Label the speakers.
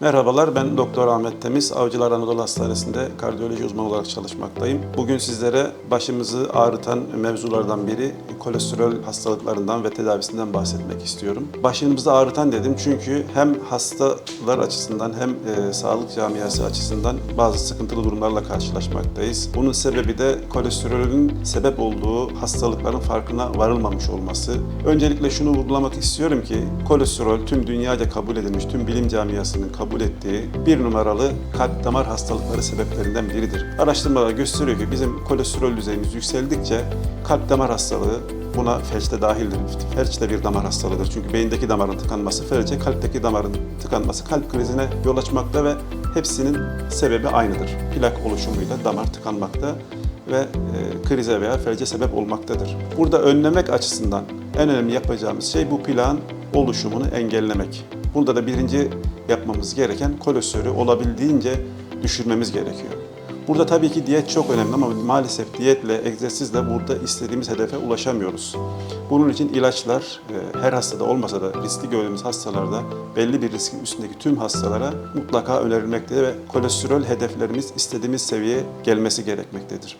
Speaker 1: Merhabalar, ben Doktor Ahmet Temiz. Avcılar Anadolu Hastanesi'nde kardiyoloji uzmanı olarak çalışmaktayım. Bugün sizlere başımızı ağrıtan mevzulardan biri kolesterol hastalıklarından ve tedavisinden bahsetmek istiyorum. Başımızı ağrıtan dedim çünkü hem hastalar açısından hem e, sağlık camiası açısından bazı sıkıntılı durumlarla karşılaşmaktayız. Bunun sebebi de kolesterolün sebep olduğu hastalıkların farkına varılmamış olması. Öncelikle şunu vurgulamak istiyorum ki kolesterol tüm dünyaca kabul edilmiş, tüm bilim camiasının kabul ettiği bir numaralı kalp damar hastalıkları sebeplerinden biridir. Araştırmalar gösteriyor ki bizim kolesterol düzeyimiz yükseldikçe kalp damar hastalığı buna felç de dahildir. Felç de bir damar hastalığıdır. Çünkü beyindeki damarın tıkanması felce, kalpteki damarın tıkanması kalp krizine yol açmakta ve hepsinin sebebi aynıdır. Plak oluşumuyla damar tıkanmakta ve e, krize veya felce sebep olmaktadır. Burada önlemek açısından en önemli yapacağımız şey bu plağın oluşumunu engellemek. Burada da birinci yapmamız gereken kolesterolü olabildiğince düşürmemiz gerekiyor. Burada tabii ki diyet çok önemli ama maalesef diyetle, egzersizle burada istediğimiz hedefe ulaşamıyoruz. Bunun için ilaçlar e, her hastada olmasa da riskli gördüğümüz hastalarda belli bir riskin üstündeki tüm hastalara mutlaka önerilmektedir ve kolesterol hedeflerimiz istediğimiz seviyeye gelmesi gerekmektedir.